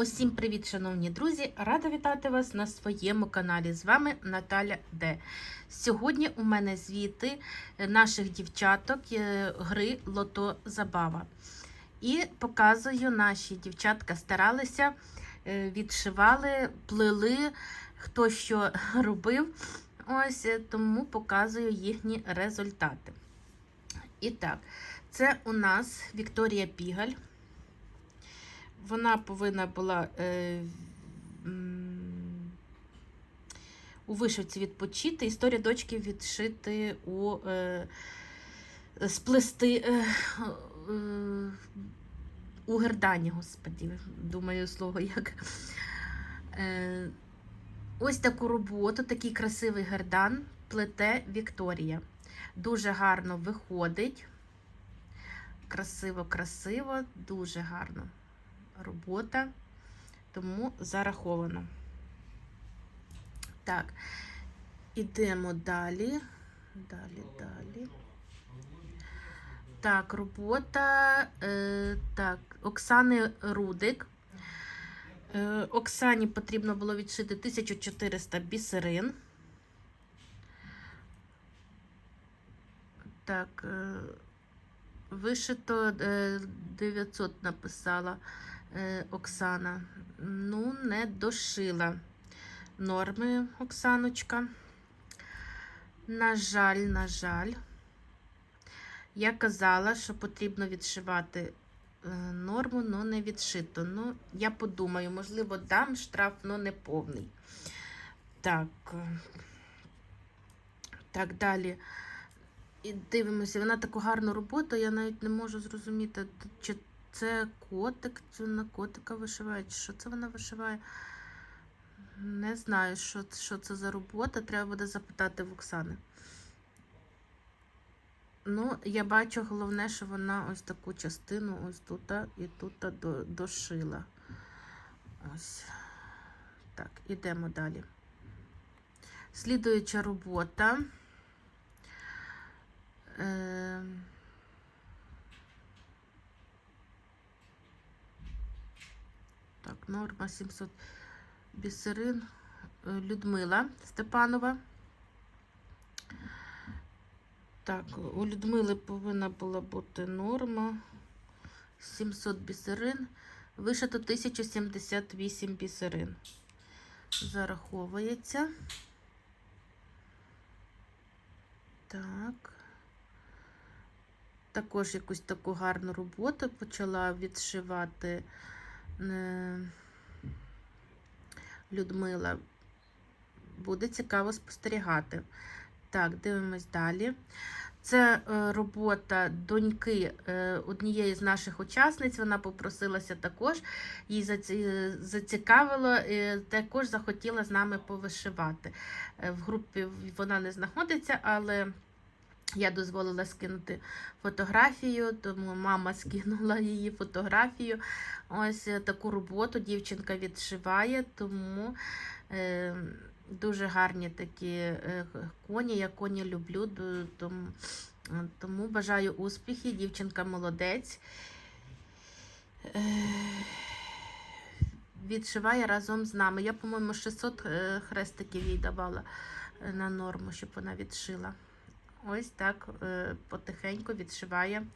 Усім привіт, шановні друзі! Рада вітати вас на своєму каналі. З вами Наталя Д. Сьогодні у мене звіти наших дівчаток е, гри Лото Забава. І показую, наші дівчатка старалися, е, відшивали, плели, хто що робив. Ось е, тому показую їхні результати. І так, це у нас Вікторія Пігаль. Вона повинна була е, у вишивці відпочити. Історія дочки відшити у е, сплести е, е, у гердані, господі, думаю, слово як. Е, ось таку роботу, такий красивий гердан плете Вікторія. Дуже гарно виходить. Красиво, красиво, дуже гарно робота, тому зараховано. Так, ідемо далі. Далі, далі. Так, робота е, так, Оксани Рудик. Е, Оксані потрібно було відшити 1400 бісерин. Так, е, вишито е, 900 написала Оксана. Ну, не дошила норми Оксаночка. На жаль, на жаль, я казала, що потрібно відшивати е, норму, але не відшито. Ну, я подумаю, можливо, дам штраф, але не повний. Так, е, так, далі. І дивимося, вона таку гарну роботу, я навіть не можу зрозуміти, чи це котик, чи на котика вишиває, чи що це вона вишиває. Не знаю, що, що це за робота. Треба буде запитати в Оксани. Ну, я бачу головне, що вона ось таку частину ось тут і тут дошила. Ось. Так, ідемо далі. Слідуюча робота. Е, Так, норма 700 бісерин. Е, Людмила Степанова. Так, у Людмили повинна була бути норма 700 бісерин. Вишито 1078 бісерин. Зараховується. Так. Також якусь таку гарну роботу почала відшивати Людмила. Буде цікаво спостерігати. Так, дивимось далі. Це е, робота доньки е, однієї з наших учасниць. Вона попросилася також, їй зацікавило, е, також захотіла з нами повишивати. Е, В групі вона не знаходиться, але я дозволила скинути фотографію, тому мама скинула її фотографію. Ось е, таку роботу дівчинка відшиває, тому е, дуже гарні такі е, коні. Я коні люблю, тому, е, тому бажаю успіхів. Дівчинка молодець. Е, Відшиває разом з нами. Я, по-моєму, 600 е, хрестиків їй давала на норму, щоб вона відшила. Ось так е, потихеньку відшиває.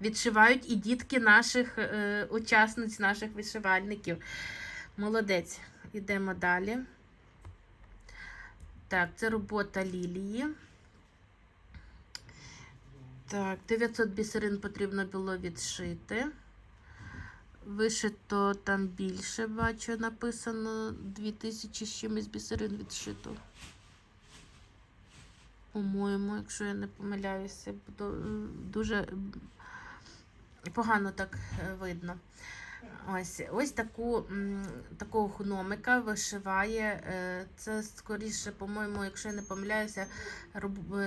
Відшивають і дітки наших е, учасниць, наших вишивальників. Молодець. Ідемо далі. Так, це робота лілії. Так, 900 бісерин потрібно було відшити. Вишито там більше, бачу, написано 2000 з чимось бісерин відшито. По-моєму, якщо я не помиляюся, е, дуже погано так е, видно. Ось, ось таку, такого гномика вишиває. е, Це скоріше, по-моєму, якщо я не помиляюся,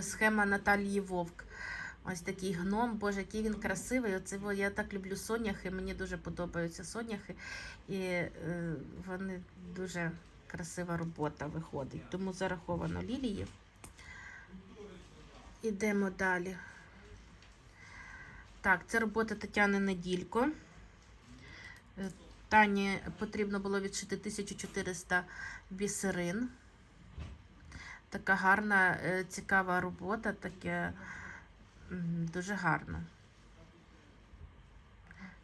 схема Наталії Вовк. Ось такий гном, боже, який він красивий. Оце я так люблю соняхи, мені дуже подобаються соняхи. І е, вони дуже красива робота виходить. Тому зараховано лілії. Ідемо далі. Так, це робота Тетяни Неділько. Е, Тані потрібно було відшити 1400 бісерин. Така гарна, е, цікава робота, таке дуже гарно.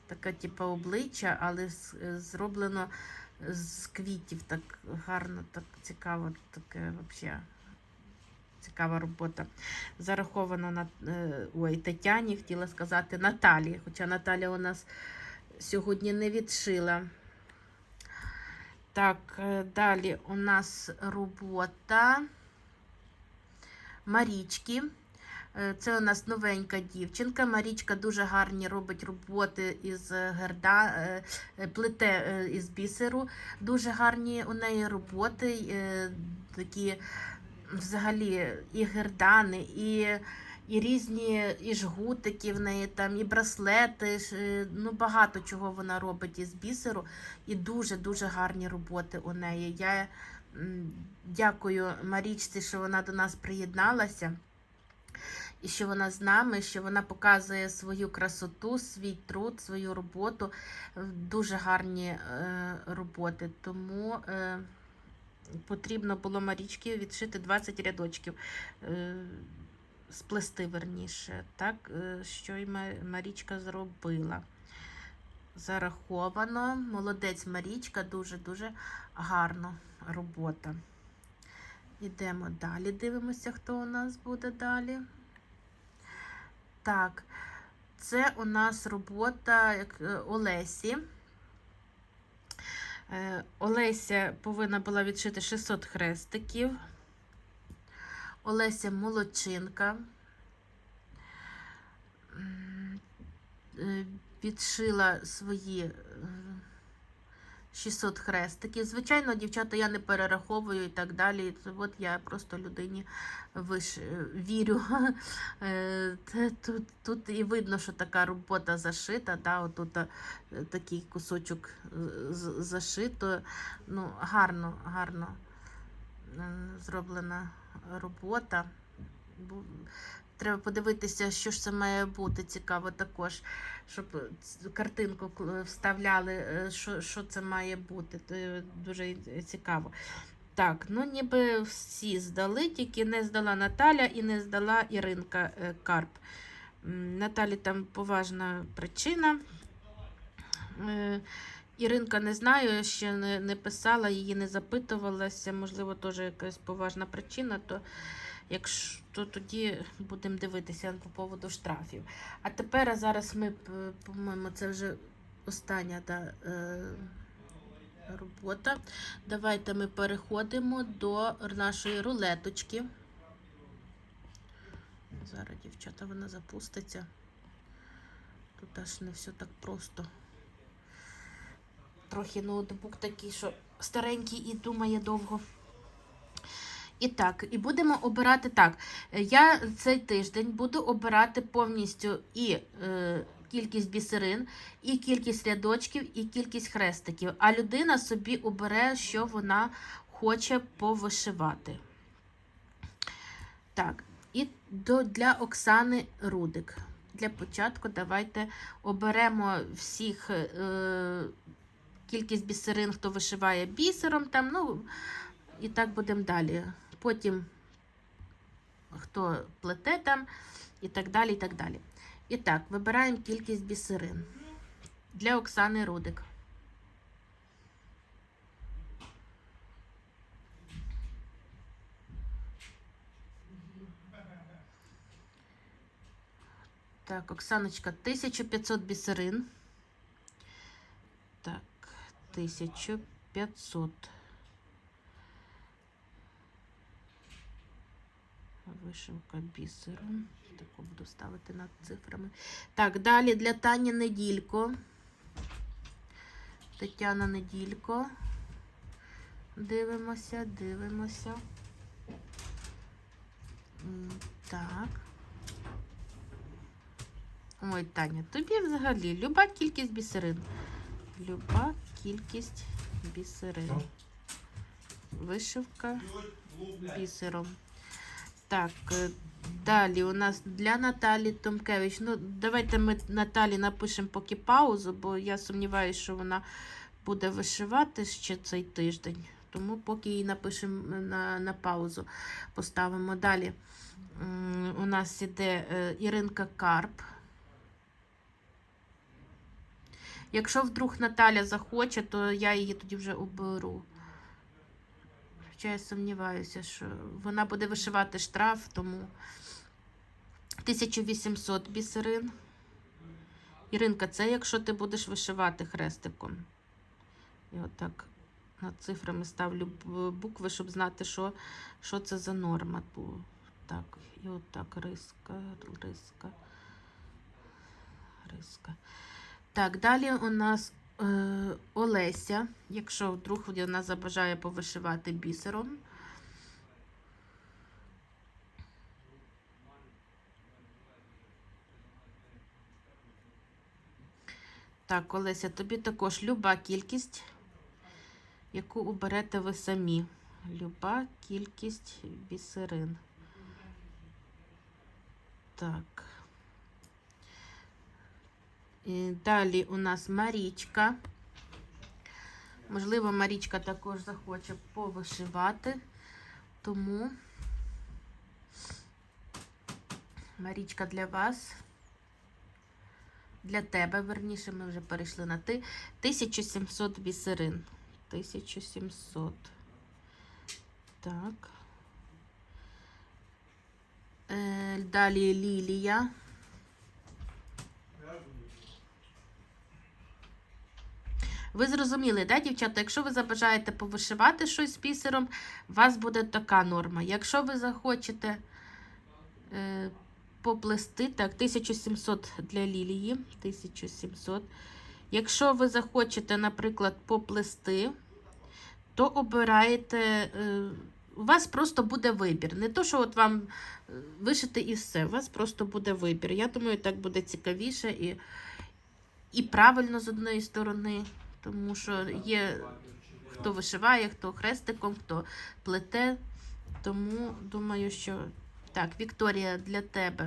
Таке, типу, обличчя, але зроблено з квітів. Так гарно, так цікаво, таке взагалі. Цікава робота. Зараховано на е, ой, Тетяні, хотіла сказати Наталі. Хоча Наталя у нас сьогодні не відшила. Так, е, далі у нас робота Марічки. Е, Це у нас новенька дівчинка. Марічка дуже гарні робить роботи із герда, е, е, плете е, із бісеру. Дуже гарні у неї роботи, такі взагалі і гердани, і, і різні і жгутики в неї там, і браслети. е, Ну, багато чого вона робить із бісеру. І дуже-дуже гарні роботи у неї. Я дякую Марічці, що вона до нас приєдналася. І що вона з нами, що вона показує свою красоту, свій труд, свою роботу. Дуже гарні е, роботи. Тому е, потрібно було Марічки відшити 20 рядочків, е, сплести верніше. Так, е, що й Марічка зробила. Зараховано. Молодець Марічка, дуже-дуже гарна робота. Ідемо далі, дивимося, хто у нас буде далі. Так, це у нас робота е, Олесі. Е, Олеся повинна була відшити 600 хрестиків. Олеся молодчинка. Е, Відшила свої е, 600 хрестиків. Звичайно, дівчата, я не перераховую і так далі. От я просто людині виш... вірю. Е, Тут, тут і видно, що така робота зашита. Да? Отут е, такий кусочок з- зашито. Ну, гарно, гарно е, зроблена робота. Треба подивитися, що ж це має бути цікаво також, щоб картинку вставляли, е, що, що це має бути. Дуже цікаво. Так, ну ніби всі здали, тільки не здала Наталя і не здала Іринка е, Карп. Наталі там поважна причина. Е, Іринка не знаю, ще не писала, її не запитувалася, можливо, теж якась поважна причина, то якщо тоді будемо дивитися по поводу штрафів. А тепер а зараз ми, по-моєму, це вже остання да, е, робота. Давайте ми переходимо до нашої рулеточки. Зараз, дівчата, вона запуститься. Тут аж не все так просто. Трохи ноутбук такий, що старенький і думає довго. І так, і будемо обирати так. е, Я цей тиждень буду обирати повністю і е, кількість бісерин, і кількість рядочків, і кількість хрестиків. А людина собі обере, що вона хоче повишивати. Так, і до, для Оксани Рудик. Для початку давайте оберемо всіх е, кількість бісерин, хто вишиває бісером. Там, ну, і так будемо далі. Потім хто плете там, і так далі. І так далі. І так, вибираємо кількість бісерин для Оксани Рудик. Так, Оксаночка, 1500 бісерин. Так, 1500. Вишивка бісером. Таку буду ставити над цифрами. Так, далі для Тані Неділько. Тетяна Неділько. Дивимося, дивимося. Так. Ой, Таня, тобі взагалі люба кількість бісерин. Люба кількість бісерин. Вишивка бісером. Так, е, далі у нас для Наталі Томкевич. Ну, давайте ми Наталі напишемо поки паузу, бо я сумніваюся, що вона буде вишивати ще цей тиждень. Тому поки її напишемо на, на паузу, поставимо далі. У нас іде е, Іринка Карп. Якщо вдруг Наталя захоче, то я її тоді вже оберу. Хоча я сумніваюся, що вона буде вишивати штраф, тому 1800 бісерин. Іринка, це якщо ти будеш вишивати хрестиком. І отак над цифрами ставлю букви, щоб знати, що, що це за норма. Так, і отак риска, риска, риска. Так, далі у нас Олеся, якщо вдруг вона забажає повишивати бісером. Так, Олеся, тобі також люба кількість, яку оберете ви самі. Люба кількість бісерин. Так. І далі у нас Марічка. Можливо, Марічка також захоче повишивати, тому Марічка для вас. Для тебе, верніше, ми вже перейшли на ти. 1700 бісерин. 1700. Так. Е, далі Лілія. Ви зрозуміли, да, дівчата? Якщо ви забажаєте повишивати щось з бісером, у вас буде така норма. Якщо ви захочете е, поплести, так, 1700 для лілії. 1700. Якщо ви захочете, наприклад, поплести, то обираєте. Е, у вас просто буде вибір. Не то, що от вам е, вишити і все. У вас просто буде вибір. Я думаю, так буде цікавіше і, і правильно з одної сторони, тому що є хто вишиває, хто хрестиком, хто плете. Тому думаю, що так, Вікторія, для тебе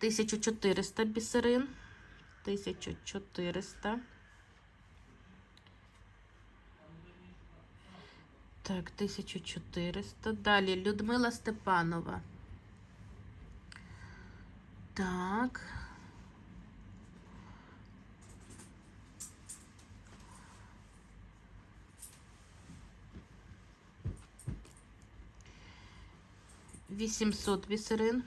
1400 бісерин. 1400. Так, 1400. Далі Людмила Степанова. Так. Вісімсот бісерин.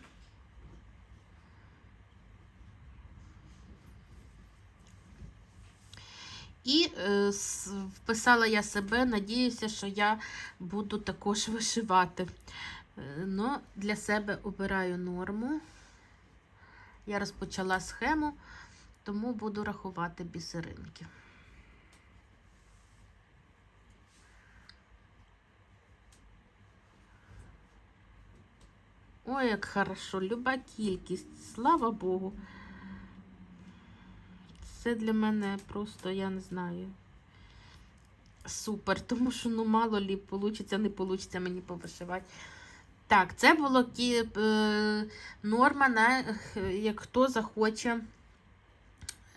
І е, вписала я себе, надіюся, що я буду також вишивати. Е, ну, для себе обираю норму. Я розпочала схему, тому буду рахувати бісеринки. Ой, як хорошо, люба кількість, слава Богу. Це для мене просто, я не знаю. Супер, тому що ну мало лі получиться, не получиться мені повишивати. Так, це було кі, е, норма, на, е, як хто захоче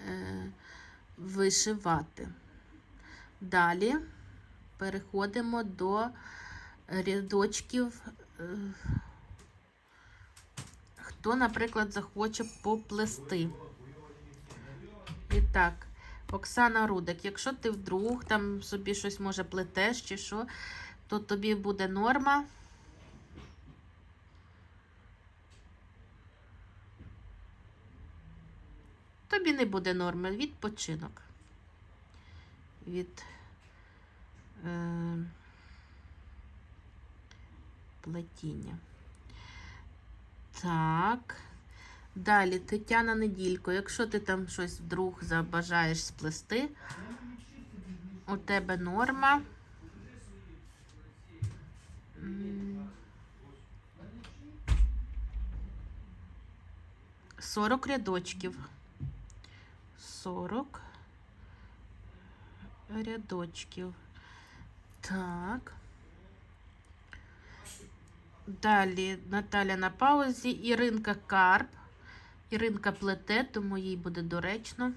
е, вишивати. Далі переходимо до рядочків. Хто, наприклад, захоче поплести. І так, Оксана Рудик, якщо ти вдруг там собі щось може плетеш чи що, то тобі буде норма. Тобі не буде норми, відпочинок. Від е, плетіння. Так. Далі, Тетяна Неділько, якщо ти там щось вдруг забажаєш сплести, у тебе норма. 40 рядочків. 40 рядочків. Так. Далі Наталя на паузі, Іринка Карп, Іринка плете, тому їй буде доречно.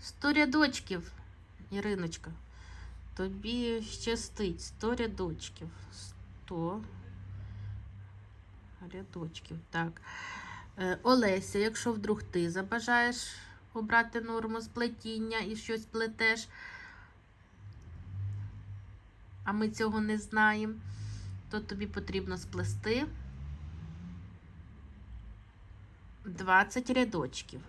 Сто рядочків, Іриночка. Тобі щастить. Сто рядочків. Сто рядочків. Так. Е, Олеся, якщо вдруг ти забажаєш обрати норму сплетіння і щось плетеш а ми цього не знаємо, то тобі потрібно сплести 20 рядочків.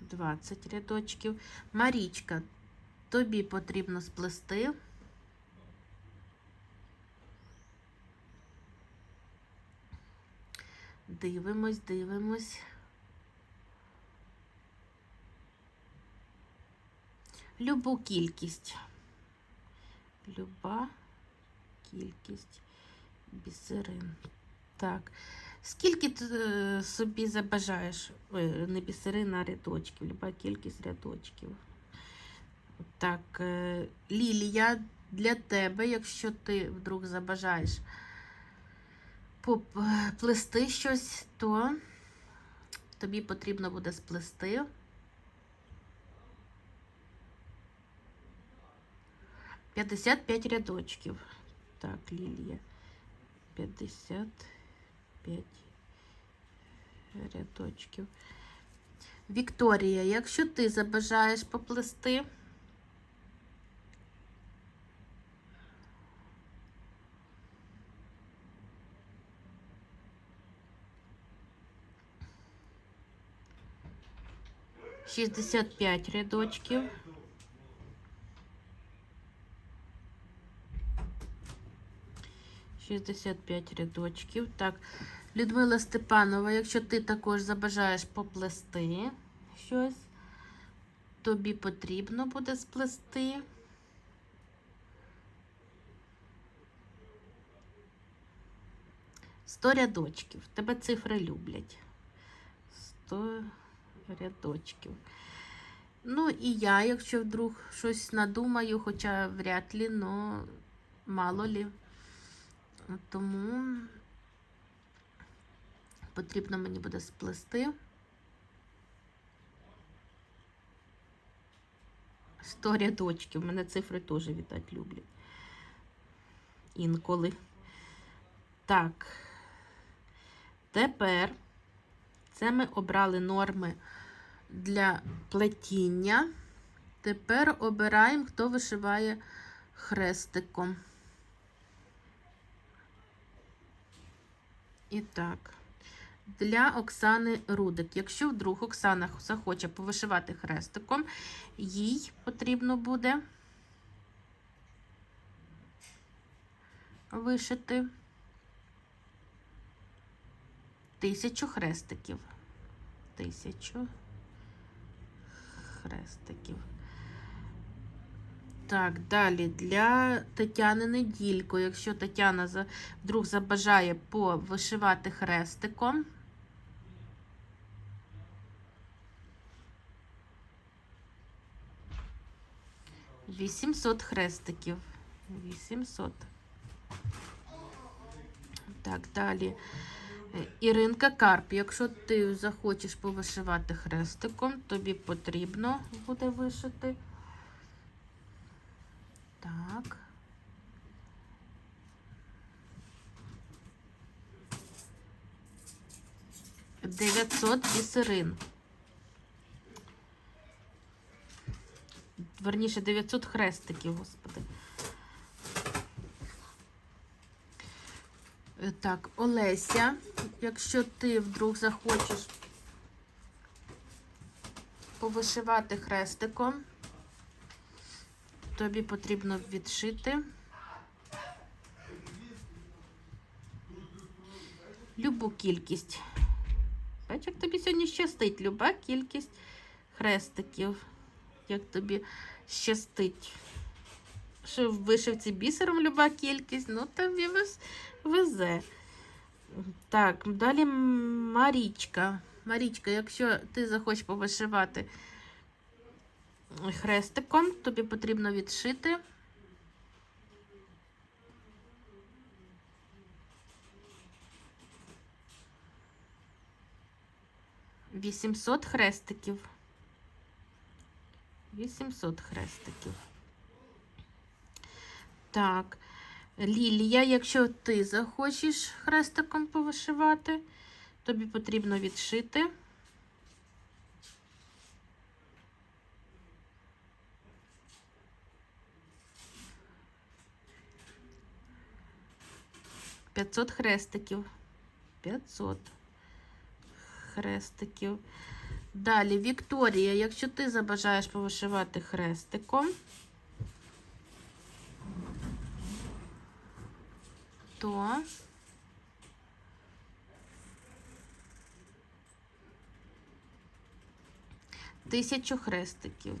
20 рядочків. Марічка, тобі потрібно сплести. Дивимось, дивимось. Любу кількість. Люба кількість бісерин. Так. Скільки ти е, собі забажаєш? Ой, не бісерин, а рядочків. Люба кількість рядочків. Так, е, Лілія, для тебе, якщо ти вдруг забажаєш поп- е, щось, то тобі потрібно буде сплести. П'ятдесят п'ять рядочків. Так, Лілія. П'ятдесят п'ять рядочків. Вікторія, якщо ти забажаєш поплести, шістдесят п'ять рядочків. Шістдесят п'ять рядочків. Так, Людмила Степанова, якщо ти також забажаєш поплести щось, тобі потрібно буде сплести. Сто рядочків. Тебе цифри люблять. Сто рядочків. Ну і я, якщо вдруг щось надумаю, хоча вряд ли, но мало лі. Тому потрібно мені буде сплести 100 рядочків. Мене цифри теж вітать люблять. Інколи. Так. Тепер це ми обрали норми для плетіння. Тепер обираємо, хто вишиває хрестиком. І так, для Оксани Рудик. Якщо вдруг Оксана захоче повишивати хрестиком, їй потрібно буде вишити тисячу хрестиків. Тисячу хрестиків. Так, далі для Тетяни Неділько. Якщо Тетяна вдруг забажає повишивати хрестиком, Вісімсот хрестиків. Вісімсот. Так, далі. Е, Іринка Карп, якщо ти захочеш повишивати хрестиком, тобі потрібно буде вишити. Так. Дев'ятсот бісерин. Верніше 900 хрестиків, господи. Е, Так, Олеся, якщо ти вдруг захочеш повишивати хрестиком, тобі потрібно відшити любу кількість. Бач, як тобі сьогодні щастить люба кількість хрестиків. Як тобі щастить. Що в вишивці бісером люба кількість, ну тобі вез- везе. Так, далі Марічка. Марічка, якщо ти захочеш повишивати хрестиком, тобі потрібно відшити 800 хрестиків. 800 хрестиків. Так. Лілія, якщо ти захочеш хрестиком повишивати, тобі потрібно відшити. П'ятсот хрестиків. 500 хрестиків. Далі, Вікторія, якщо ти забажаєш повишивати хрестиком, то тисячу хрестиків.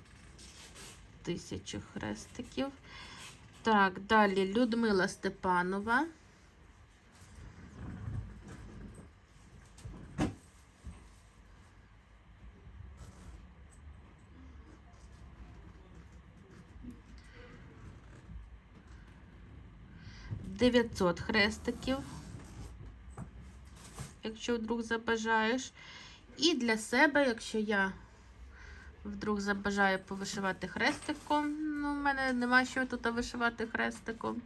Тисячу хрестиків. Так, далі Людмила Степанова. Дев'ятсот хрестиків, якщо вдруг забажаєш. І для себе, якщо я вдруг забажаю повишивати хрестиком, ну, в мене нема що тут вишивати хрестиком,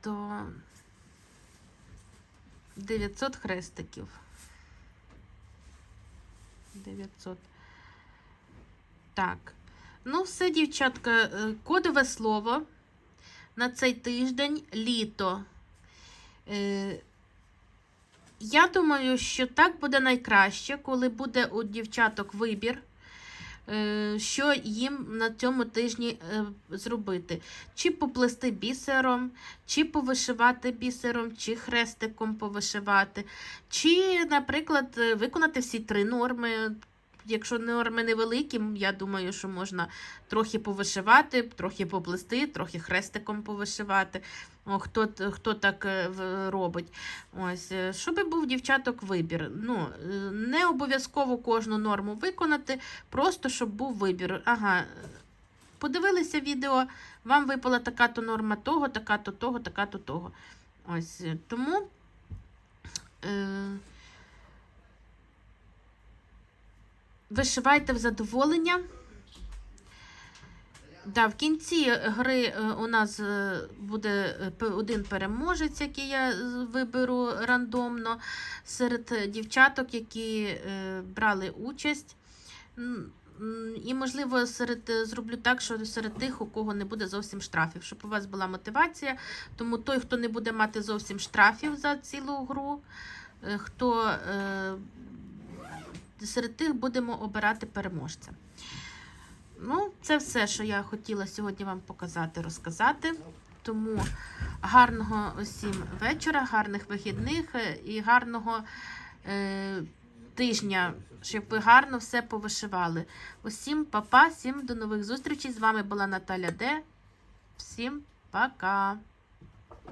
то 900 хрестиків. 900. Так. Ну, все, дівчатка, е, кодове слово на цей тиждень літо. Е, я думаю, що так буде найкраще, коли буде у дівчаток вибір, е, що їм на цьому тижні е, зробити. Чи поплести бісером, чи повишивати бісером, чи хрестиком повишивати, чи, наприклад, виконати всі три норми. Якщо норми невеликі, я думаю, що можна трохи повишивати, трохи поплести, трохи хрестиком повишивати. О, хто, хто так е, робить. Ось, е, щоб був дівчаток вибір. Ну, е, не обов'язково кожну норму виконати, просто щоб був вибір. Ага, подивилися відео, вам випала така-то норма того, така-то того, така-то того. Ось, тому. Е, Вишивайте в задоволення. Да, в кінці гри е, у нас е, буде е, один переможець, який я виберу рандомно серед дівчаток, які брали участь. І, можливо, серед, зроблю так, що серед тих, у кого не буде зовсім штрафів, щоб у вас була мотивація. Тому той, хто не буде мати зовсім штрафів за цілу гру, хто серед тих будемо обирати переможця. Ну, це все, що я хотіла сьогодні вам показати, розказати. Тому гарного усім вечора, гарних вихідних е, і гарного е, тижня, щоб ви гарно все повишивали. Усім па-па, всім до нових зустрічей. З вами була Наталя Д. Всім пока!